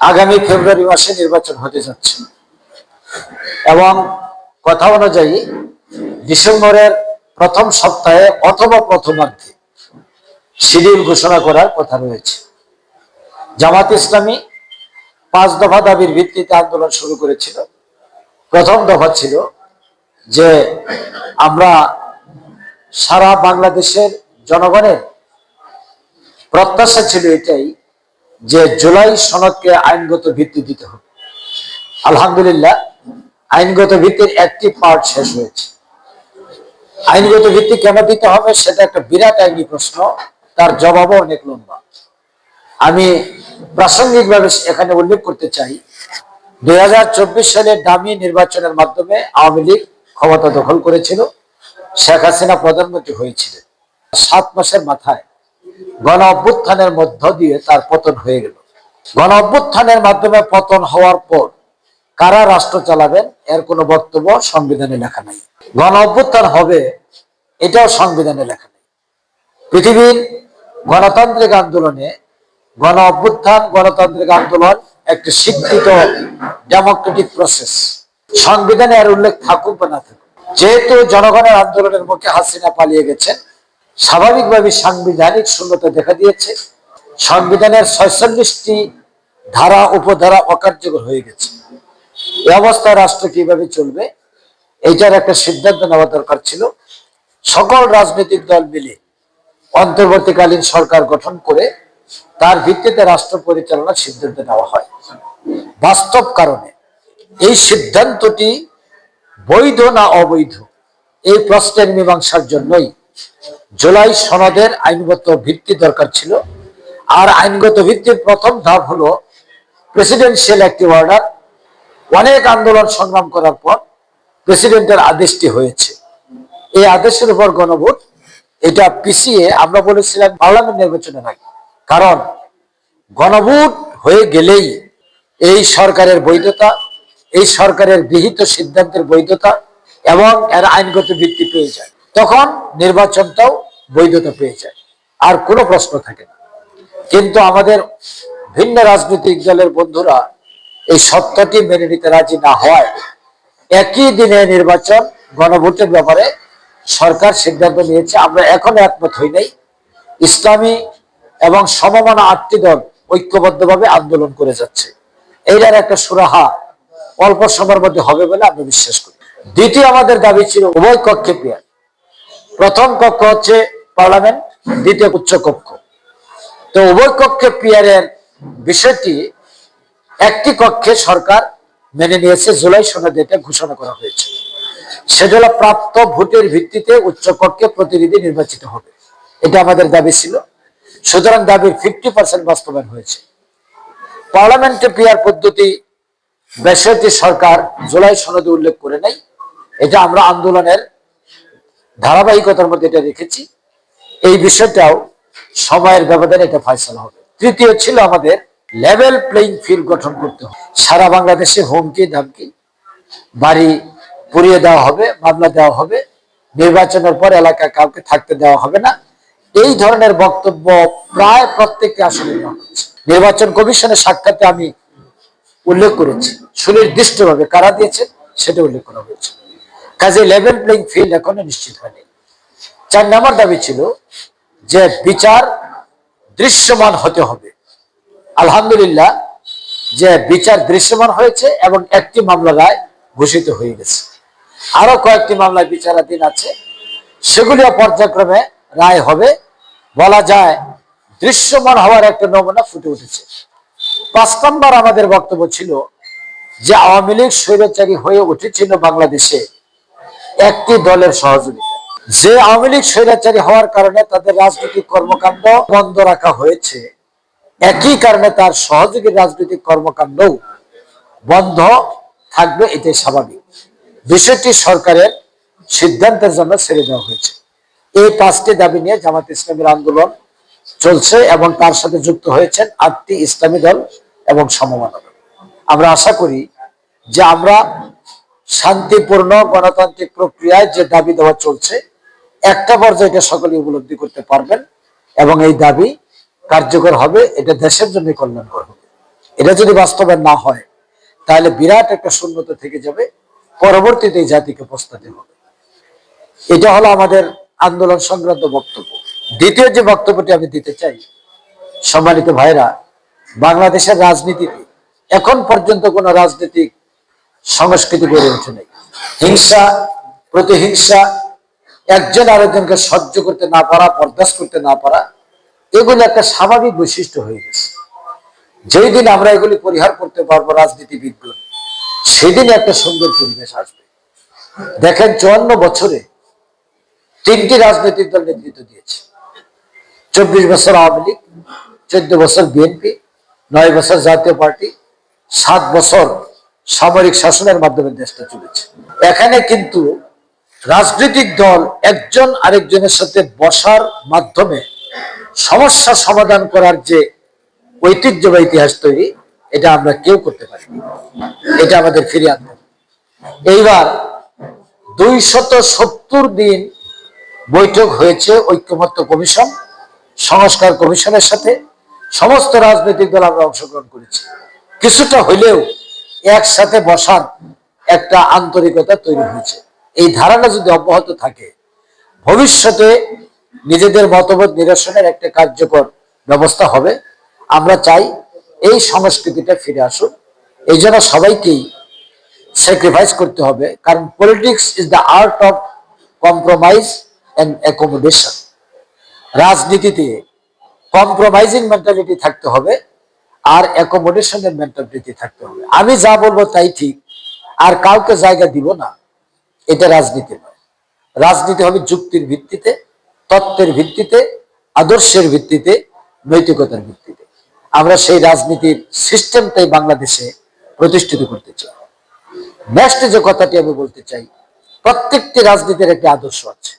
আগামী ফেব্রুয়ারি মাসে নির্বাচন হতে যাচ্ছে। এবং কথা অনুযায়ী ডিসেম্বরের প্রথম সপ্তাহে অথবা প্রথমার্ধে শিডিউল ঘোষণা করার কথা রয়েছে। জামাত ইসলামী পাঁচ দফা দাবির ভিত্তিতে আন্দোলন শুরু করেছিল। প্রথম দফা ছিল যে আমরা সারা বাংলাদেশের জনগণের প্রত্যাশা ছিল এটাই যে জুলাই সনদকে আইনগত ভিত্তি দিতে হবে। আলহামদুলিল্লাহ, আইনগত ভিত্তির একটি পার্ট শেষ হয়েছে। আইনগত ভিত্তি কেন দিতে হবে সেটা একটা বিরাট আইনি প্রশ্ন, তার জবাবও অনেক লম্বা। আমি প্রাসঙ্গিকভাবে এখানে উল্লেখ করতে চাই, দুই সালে দামি নির্বাচনের মাধ্যমে আওয়ামী লীগ ক্ষমতা দখল করেছিল, শেখ হাসিনা প্রধানমন্ত্রী হয়েছিলেন। সাত মাসের মাথায় গণ অভ্যুত্থানের মধ্য দিয়ে তার পতন হয়ে গেল। গণ অভ্যুত্থানের মাধ্যমে পতন হওয়ার পর কারা রাষ্ট্র চালাবেন, এর কোনো বক্তব্য সংবিধানে লেখা নাই। গণ অভ্যুত্থান হবে এটাও সংবিধানে লেখা নেই। পৃথিবীর গণতান্ত্রিক আন্দোলনে গণ অভ্যুত্থান গণতান্ত্রিক আন্দোলন একটি স্বীকৃত ডেমোক্রেটিক প্রসেস। সংবিধানে এর উল্লেখ থাকুক বা না থাকুক, যেহেতু জনগণের আন্দোলনের মুখে হাসিনা পালিয়ে গেছেন স্বাভাবিকভাবে সাংবিধানিক শূন্যতা দেখা দিয়েছে। সংবিধানের ছয়চল্লিশটি ধারা, উপধারা অকার্যকর হয়ে গেছে। এই অবস্থায় রাষ্ট্র কীভাবে চলবে, এইটার একটা সিদ্ধান্ত নেওয়া দরকার ছিল। সকল রাজনৈতিক দল মিলে অন্তর্বর্তীকালীন সরকার গঠন করে তার ভিত্তিতে রাষ্ট্র পরিচালনার সিদ্ধান্ত নেওয়া হয়। বাস্তব কারণে এই সিদ্ধান্তটি বৈধ না অবৈধ, এই প্রশ্নের মীমাংসার জন্যই জুলাই সনদের আইনগত ভিত্তি দরকার ছিল। আর আইনগত ভিত্তির প্রথম ধাপ হলো প্রেসিডেন্সিয়াল একটি অর্ডার অনেক আন্দোলন সংগ্রাম করার পর প্রেসিডেন্টের আদেশটি হয়েছে। এই আদেশের উপর গণভোট, এটা পিছিয়ে আমরা বলেছিলাম পার্লামেন্ট নির্বাচনের আগে। কারণ গণভোট হয়ে গেলেই এই সরকারের বৈধতা, এই সরকারের গৃহীত সিদ্ধান্তের বৈধতা এবং এর আইনগত ভিত্তি পেয়ে যায়। তখন নির্বাচনটাও বৈধতা পেয়ে যায়। আর কোনো প্রশ্ন থাকে না। কিন্তু আমাদের ভিন্ন রাজনৈতিক দলের বন্ধুরা এই সত্যটি মেনে নিতে রাজি না হয়, একই দিনে নির্বাচন গণভোটের ব্যাপারে সরকার সিদ্ধান্ত নিয়েছে। আমরা এখনও একমত হই নাই। ইসলামী এবং সমমানা আটটি দল ঐক্যবদ্ধভাবে আন্দোলন করে যাচ্ছে। এইটার একটা সুরাহা অল্প সময়ের মধ্যে হবে বলে আমরা বিশ্বাস করি। দ্বিতীয় আমাদের দাবি ছিল উভয় কক্ষে পেয়ার প্রথম কক্ষ হচ্ছে পার্লামেন্ট, দ্বিতীয় উচ্চ কক্ষ। তো উভয় কক্ষে পিয়ারের বিষয়টি একটি কক্ষে সরকার মেনে নিয়েছে, জুলাই সনদে এটা ঘোষণা করা হয়েছে। সেটা প্রাপ্ত ভোটের ভিত্তিতে উচ্চ কক্ষে প্রতিনিধি নির্বাচিত হবে। এটা আমাদের দাবি ছিল। সুতরাং দাবির ফিফটি পার্সেন্ট বাস্তবায়ন হয়েছে। পার্লামেন্টে পিয়ার পদ্ধতি বেসরকারি সরকার জুলাই সনদে উল্লেখ করে নাই। এটা আমরা আন্দোলনের ধারাবাহিকতার মধ্যে এটা রেখেছি। এই বিষয়টাও সময়ের ব্যবধানে এটা ফয়সলা হবে। তৃতীয় ছিল আমাদের লেভেল প্লেইং ফিল্ড গঠন করতে হবে। সারা বাংলাদেশে হুমকি, ধামকি, বাড়ি পুড়িয়ে দেওয়া হবে, মামলা দেওয়া হবে, নির্বাচনের পর এলাকায় কাউকে থাকতে দেওয়া হবে না। এই ধরনের বক্তব্য প্রায় প্রত্যেককে আসলে নির্বাচন কমিশনের সাক্ষাতে আমি উল্লেখ করেছি। সুনির্দিষ্টভাবে কারা দিয়েছে সেটা উল্লেখ করা হয়েছে। কাজে লেভেল প্লেইং ফিল্ড এখনও নিশ্চিত হয়নি। চার নম্বর দাবি ছিল যে বিচার দৃশ্যমান হতে হবে। আলহামদুলিল্লাহ যে বিচার দৃশ্যমান হয়েছে এবং একটি মামলা রায় ঘোষিত হয়ে গেছে। আরও কয়েকটি মামলায় বিচারাধীন আছে। সেগুলিও পর্যায়ক্রমে রায় হবে। বলা যায় দৃশ্যমান হওয়ার একটা নমুনা ফুটে উঠেছে। পাঁচ নম্বর আমাদের বক্তব্য ছিল যে আওয়ামী লীগ স্বৈরাচারী হয়ে উঠেছিল বাংলাদেশে। একটি দলের সহযোগিতা। যে আওয়ামী লীগ স্বৈরাচারী হওয়ার কারণে তাদের রাজনৈতিক কর্মকাণ্ড বন্ধ রাখা হয়েছে, একই কারণে তার সহযোগী রাজনৈতিক কর্মকাণ্ডও বন্ধ থাকবে, এটাই স্বাভাবিক। বিষয়টি সরকারের সিদ্ধান্তের জন্য ছেড়ে দেওয়া হয়েছে। এই পাঁচটি দাবি নিয়ে জামাত ইসলামের আন্দোলন চলছে এবং তার সাথে যুক্ত হয়েছেন আটটি ইসলামী দল এবং সমমানা দল। আমরা আশা করি যে আমরা শান্তিপূর্ণ গণতান্ত্রিক প্রক্রিয়ায় যে দাবি দেওয়া চলছে, একটা পর্যায়ে সকলে উপলব্ধি করতে পারবেন এবং এই দাবি কার্যকর হবে, এটা দেশের জন্য কল্যাণকর হবে। এটা যদি বাস্তবায়ন না হয়, তাহলে বিরাট একটা শূন্যতা থেকে যাবে, পরবর্তীতে জাতিকে পস্তাতে হবে। এটা হলো আমাদের আন্দোলন সংক্রান্ত বক্তব্য। দ্বিতীয় যে বক্তব্যটি আমি দিতে চাই, সম্মানিত ভাইরা, বাংলাদেশের রাজনীতিতে এখন পর্যন্ত কোন রাজনৈতিক সংস্কৃতি গড়ে ওঠে নাই। হিংসা, প্রতিহিংসা, একজন আরেকজনকে সহ্য করতে না পারা, বরদাস্ত করতে না পারা, এগুলো একটা স্বাভাবিক বৈশিষ্ট্য হয়ে গেছে। যেই দিন আমরা এগুলি পরিহার করতে পারব রাজনীতিবিদগণ, সেদিন একটা সুন্দর পরিবেশ আসবে। দেখেন, চুয়ান্ন বছরে তিনটি রাজনৈতিক দল নেতৃত্ব দিয়েছে। চব্বিশ বছর আওয়ামী লীগ, চোদ্দ বছর বিএনপি, নয় বছর জাতীয় পার্টি, সাত বছর সামরিক শাসনের মাধ্যমে দেশটা চলেছে। এখানে কিন্তু রাজনৈতিক দল একজন আরেকজনের সাথে বসার মাধ্যমে সমস্যা সমাধান করার যে ঐতিহ্য বা ইতিহাস তৈরি, এটা আমরা কেউ করতে পারি এটা আমাদের ফিরিয়ে আনতে এইবার দুই শত সত্তর দিন বৈঠক হয়েছে ঐক্যমত্য কমিশন, সংস্কার কমিশনের সাথে। সমস্ত রাজনৈতিক দল আমরা অংশগ্রহণ করেছি। কিছুটা হইলেও একসাথে বসার একটা আন্তরিকতা তৈরি হয়েছে। এই ধারণা যদি অব্যাহত থাকে, ভবিষ্যতে নিজেদের মতভেদ নিরসনের একটা কার্যকর ব্যবস্থা হবে। আমরা চাই এই সংস্কৃতিটা ফিরে আসুক। এই জন্য সবাইকেই স্যাক্রিফাইস করতে হবে, কারণ politics is the art of compromise and accommodation রাজনীতিতে কম্প্রোমাইজিং মেন্টালিটি থাকতে হবে। আর অ্যাকোমোডেশনের মেন্টালিটি থাকতে হবে। আমি যা বলব তাই ঠিক, আর কাউকে জায়গা দিব না, এটা রাজনীতি নয়। রাজনীতি হবে যুক্তির ভিত্তিতে, তত্ত্বের ভিত্তিতে, আদর্শের ভিত্তিতে, নৈতিকতার ভিত্তিতে। আমরা সেই রাজনীতির সিস্টেমটাই বাংলাদেশে প্রতিষ্ঠিত করতে চাই। নেক্সট যে কথাটি আমি বলতে চাই, প্রত্যেকটি রাজনীতির একটি আদর্শ আছে।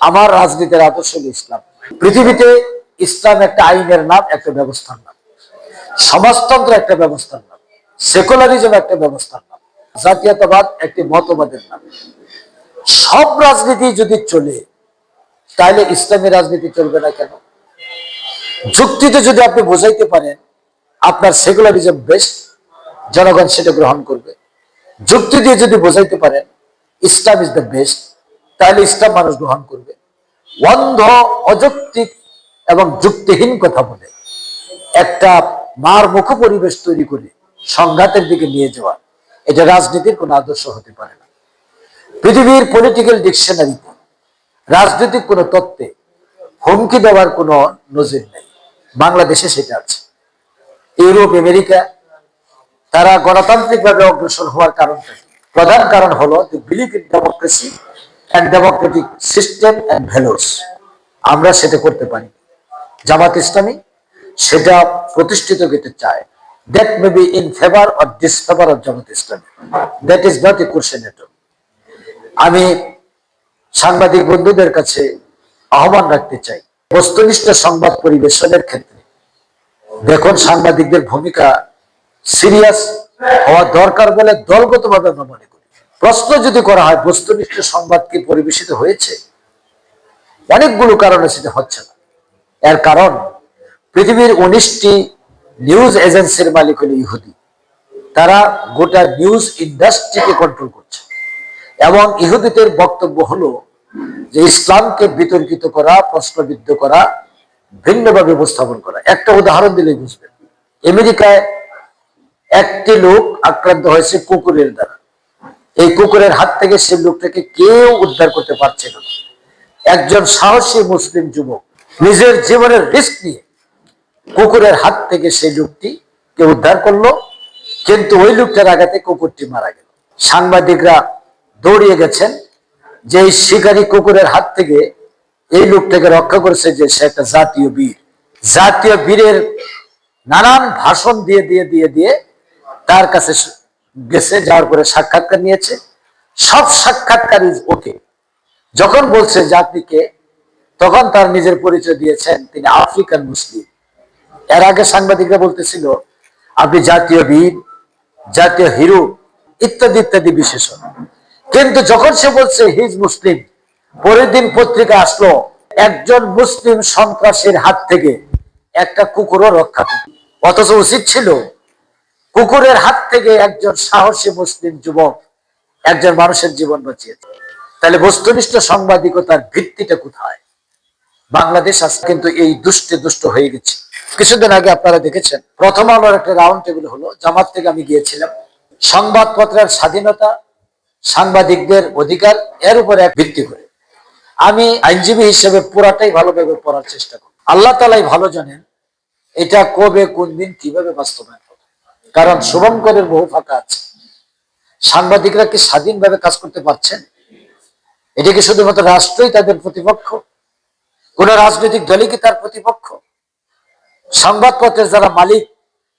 আমার রাজনীতির আদর্শ হল ইসলাম। পৃথিবীতে ইসলাম একটা আইনের নাম, একটা ব্যবস্থার নাম। সমাজতন্ত্র একটা ব্যবস্থার নাম সেকুলারিজম একটা ব্যবস্থার নাম, জাতীয়তাবাদ একটি মতবাদের নাম। সব রাজনীতি যদি চলে, তাহলে ইসলামী রাজনীতি চলবে না কেন? যুক্তিতে যদি আপনি বোঝাইতে পারেন, আপনার সেকুলারিজম বেস্ট, জনগণ সেটা গ্রহণ করবে। যুক্তি দিয়ে যদি বোঝাইতে পারেন, ইসলাম ইজ দ্য বেস্ট তাহলে ইসলাম মানুষ গ্রহণ করবে। অন্ধ, অযৌক্তিক এবং যুক্তিহীন কথা বলে। একটা মার মুখ পরিবেশ তৈরি করে সংঘাতের দিকে নিয়ে যাওয়া, এটা রাজনীতির কোনো আদর্শ হতে পারে না। পৃথিবীর পলিটিক্যাল ডিকশনারিতে রাজনৈতিক কোনো তত্ত্বে হুমকি দেওয়ার কোনো নজির নেই। বাংলাদেশে সেটা আছে। ইউরোপ, আমেরিকা, তারা গণতান্ত্রিকভাবে অগ্রসর হওয়ার কারণটা? প্রধান কারণ হলো democracy and system and values আমরা সেটা করতে পারি। জামাত ইসলামী সেটা প্রতিষ্ঠিত করতে চায়। That may be in favour or disfavour of Jamaat Islami that is not a question at আমি সাংবাদিক বন্ধুদের কাছে আহ্বান রাখতে চাই। বস্তুনিষ্ঠ সংবাদ পরিবেশনের ক্ষেত্রে। দেখুন, সাংবাদিকদের ভূমিকা সিরিয়াস হওয়া দরকার বলে দলগতভাবে আমরা মনে করি। প্রশ্ন যদি করা হয়, বস্তুনিষ্ঠ সংবাদ কি পরিবেশিত হয়েছে? অনেকগুলো কারণে সেটা হচ্ছে না। এর কারণ পৃথিবীর উনিশটি নিউজ এজেন্সির মালিক হল ইহুদি। তারা গোটা নিউজ ইন্ডাস্ট্রিকে কন্ট্রোল করছে। এবং ইহুদিদের বক্তব্য হলো যে ইসলামকে বিতর্কিত করা, প্রশ্নবিদ্ধ করা, ভিন্নভাবে উপস্থাপন করা। একটা উদাহরণ দিলেই বুঝবেন। আমেরিকায় একটি লোক আক্রান্ত হয়েছে কুকুরের দ্বারা। এই কুকুরের হাত থেকে সে লোকটাকে কেউ উদ্ধার করতে পারছে না। একজন সাহসী মুসলিম যুবক নিজের জীবনের রিস্ক নিয়ে কুকুরের হাত থেকে সেই লোকটি কে উদ্ধার করল, কিন্তু ওই লোকটার আঘাতে কুকুরটি মারা গেল। সাংবাদিকরা দৌড়িয়ে গেছেন যে এই শিকারী কুকুরের হাত থেকে এই লোকটাকে রক্ষা করেছে যে সে একটা জাতীয় বীর। জাতীয় বীরের নানান ভাষণ দিয়ে দিয়ে দিয়ে দিয়ে তার কাছে গেছে, যাওয়ার পরে সাক্ষাৎকার নিয়েছে। সব সাক্ষাৎকারই ওকে। যখন বলছে যে আপনি কে তখন তার নিজের পরিচয় দিয়েছেন, তিনি আফ্রিকান মুসলিম। এর আগে সাংবাদিকরা বলতেছিল, আপনি জাতীয় বীর, জাতীয় হিরো, ইত্যাদি ইত্যাদি বিশেষণ। কিন্তু যখন সে বলছে, হিজ মুসলিম, পরের দিন পত্রিকা আসলো, একজন মুসলিম সন্ত্রাসীর হাত থেকে একটা কুকুরও রক্ষা অথচ উচিত ছিল, কুকুরের হাত থেকে একজন সাহসী মুসলিম যুবক একজন মানুষের জীবন বাঁচিয়েছে। তাহলে বস্তুনিষ্ঠ সাংবাদিকতার ভিত্তিটা কোথায়? বাংলাদেশ আজ কিন্তু এই দুষ্টে দুষ্ট হয়ে গেছে। কিছুদিন আগে আপনারা দেখেছেন, প্রথম আলোর একটা রাউন্ড টেবিল হলো, জামাত থেকে আমি গিয়েছিলাম। সংবাদপত্রের স্বাধীনতা, সাংবাদিকদের অধিকার, এর উপর এক ভিত্তি করে। আমি আইনজীবী হিসেবে পুরাটাই ভালোভাবে পড়ার চেষ্টা করি। আল্লাহ তালাই ভালো জানেন এটা কবে, কোন দিন কীভাবে বাস্তবায়ন হবে। কারণ শুভঙ্করের বহু ফাঁকা আছে। সাংবাদিকরা কি স্বাধীনভাবে কাজ করতে পারছেন? এটা কি শুধুমাত্র রাষ্ট্রই তাদের প্রতিপক্ষ? কোন রাজনৈতিক দলই কি তার প্রতিপক্ষ? সংবাদপত্রের যারা মালিক,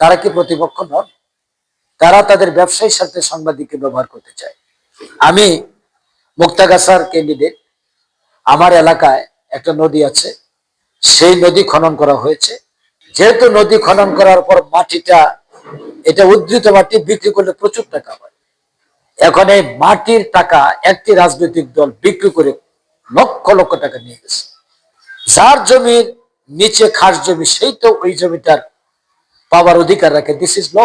তারা কি প্রতিপক্ষ নন? তারা তাদের ব্যবসায়ীর সাথে সাংবাদিককে ব্যবহার করতে চায়। আমি মুক্তাগাছার ক্যান্ডিডেট আমার এলাকায় একটা নদী আছে, সেই নদী খনন করা হয়েছে। যেহেতু নদী খনন করার পর মাটিটা, এটা উদ্ধৃত মাটি, বিক্রি করলে প্রচুর টাকা হয়। এখন এই মাটির টাকা একটি রাজনৈতিক দল বিক্রি করে লক্ষ লক্ষ টাকা নিয়ে গেছে। যার জমির নিচে খাস জমি, সেই তো ওই জমিটার পাওয়ার অধিকার রাখে। দিস ইজ ল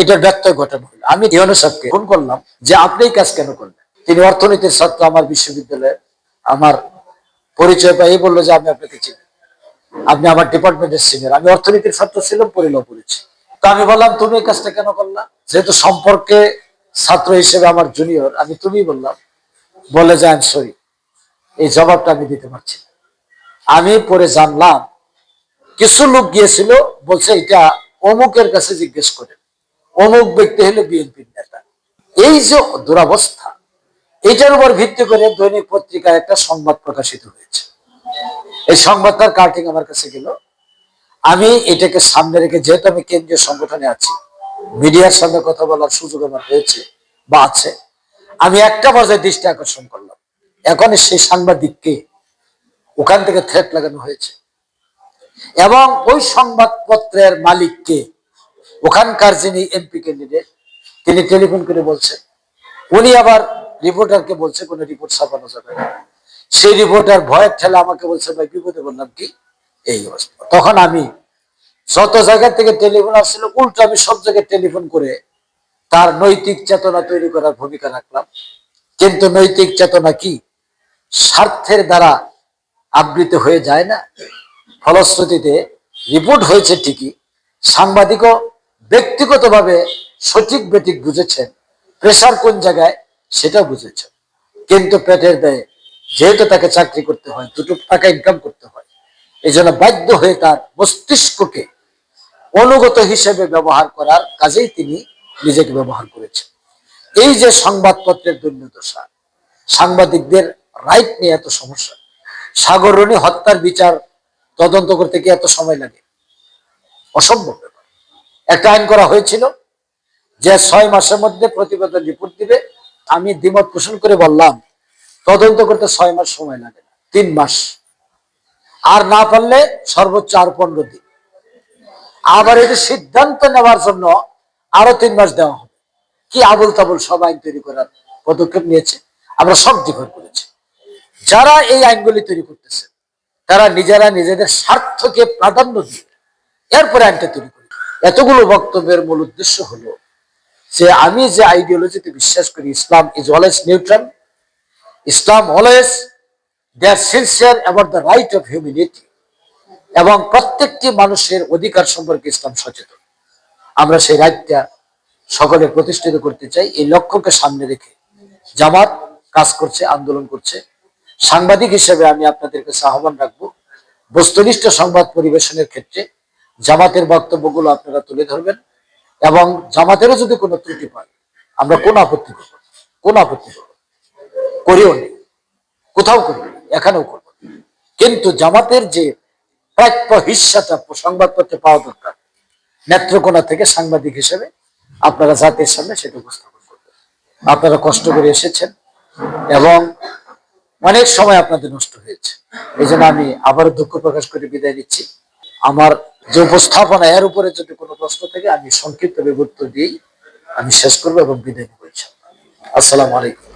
এটার ব্যত্যয় ঘটানো হলো। আমি সাহেবকে ফোন করলাম যে, আপনি কাজ কেন করলেন? তিনি অর্থনীতির ছাত্র, আমার বিশ্ববিদ্যালয়ে আমার পরিচয় পাই। বলল যে, আমি আপনাকে চিনি। আপনি আমার ডিপার্টমেন্টের সিনিয়র আমি অর্থনীতির ছাত্র ছিলাম পরিল পড়েছি। তো আমি বললাম, তুমি এই কাজটা কেন করলা? যেহেতু সম্পর্কে ছাত্র হিসেবে আমার জুনিয়র আমি তুমি বললাম, বলে যে আই এম সরি এই জবাবটা আমি দিতে পারছি। আমি পরে জানলাম, কিছু লোক গিয়েছিল, বলছে এটা অমুকের কাছে জিজ্ঞেস করেন অমুক ব্যক্তি হলো বিএনপির নেতা। এই যে দুরাবস্থা, এটার উপর ভিত্তি করে দৈনিক পত্রিকায় একটা সংবাদ প্রকাশিত হয়েছে। এই সংবাদটার কার্টিং আমার কাছে গেল। আমি এটাকে সামনে রেখে, যেহেতু আমি কেন্দ্রীয় সংগঠনে আছি, মিডিয়ার সঙ্গে কথা বলার সুযোগ আমার হয়েছে বা আছে, আমি একটা পর্যায়ে দৃষ্টি আকর্ষণ করলাম। এখন সেই সাংবাদিককে ওখান থেকে থ্রেট লাগানো হয়েছে। এবং ওই সংবাদপত্রের মালিককে, ওখানকার যিনি এমপি ক্যান্ডিডেট তিনি টেলিফোন করে বলছেন। উনি আবার রিপোর্টারকে বলছে, কোনো রিপোর্ট ছাপানো যাবে না। সেই রিপোর্টার ভয়ের ঠেলা আমাকে বলছে, ভাই, বিপদে বললাম কি? এই অবস্থা। তখন আমি যত জায়গা থেকে টেলিফোন আসছিল, উল্টো আমি সব জায়গায় টেলিফোন করে তার নৈতিক চেতনা তৈরি করার ভূমিকা রাখলাম। কিন্তু নৈতিক চেতনা কি? স্বার্থের দ্বারা আবৃত হয়ে যায় না। ফলশ্রুতিতে রিপোর্ট হয়েছে ঠিকই, সাংবাদিকও ব্যক্তিগতভাবে সঠিক বেঠিক বুঝেছেন প্রেশার কোন জায়গায় সেটা বুঝেছেন। কিন্তু পেটের দেয় যেহেতু তাকে চাকরি করতে হয়, দুটো টাকা ইনকাম করতে হয় এই জন্য বাধ্য হয়ে তার মস্তিষ্ককে অনুগত হিসেবে ব্যবহার করার কাজেই তিনি নিজেকে ব্যবহার করেছেন। এই যে সংবাদপত্রের দুর্নীদশা সাংবাদিকদের রাইট নিয়ে এত সমস্যা সাগরণী হত্যার বিচার তদন্ত করতে কি এত সময় লাগে? অসম্ভব একটা আইন করা হয়েছিল যে ছয় মাসের মধ্যে প্রতিবেদন রিপোর্ট দিবে। আমি দ্বিমত পোষণ করে বললাম, তদন্ত করতে ছয় মাস সময় লাগে না, তিন মাস। আর না পারলে সর্বোচ্চ আর পনেরো দিন। আবার এটি সিদ্ধান্ত নেওয়ার জন্য আরও তিন মাস দেওয়া হবে। কি আবুল তাবুল সব আইন তৈরি করার পদক্ষেপ নিয়েছে? আমরা সব ডিফার করেছি। যারা এই আইনগুলি তৈরি করতেছে, তারা নিজেরা নিজেদের স্বার্থকে প্রাধান্য দিয়ে এরপরে আইনটা তৈরি করি। এতগুলো বক্তব্যের মূল উদ্দেশ্য হলো যে আমি যে আইডিওলজিতে বিশ্বাস করি, Islam is always neutral Islam always they are sincere about the right of humanity এবং প্রত্যেকটি মানুষের অধিকার সম্পর্কে ইসলাম সচেতন। আমরা সেই রাইটটা সকলে প্রতিষ্ঠিত করতে চাই, এই লক্ষ্যকে সামনে রেখে জামাত কাজ করছে, আন্দোলন করছে। সাংবাদিক হিসেবে আমি আপনাদের কাছে আহ্বান রাখব, বস্তুনিষ্ঠ সংবাদ পরিবেশনের ক্ষেত্রে জামাতের বক্তব্যগুলো আপনারা তুলে ধরবেন এবং জামাতেরও যদি কোনো ত্রুটি পায় আমরা কোন আপত্তি করব কোন আপত্তি করব করিও নেই কোথাও করব এখানেও করব কিন্তু জামাতের যে প্রাপ্য হিস্সাটা, সংবাদপত্রে পাওয়া দরকার, নেত্রকোনা থেকে সাংবাদিক হিসেবে আপনারা জাতির সামনে সেটা উপস্থাপন করবেন। আপনারা কষ্ট করে এসেছেন এবং অনেক সময় আপনাদের নষ্ট হয়েছে। এই জন্য আমি আবার দুঃখ প্রকাশ করে বিদায় নিচ্ছি। আমার যে উপস্থাপনা, এর উপরে যদি কোনো প্রশ্ন থাকে, আমি সংক্ষিপ্ত বিবর্ত দিয়েই আমি শেষ করব এবং বিদায় করছি আসসালাম আসসালামু আলাইকুম।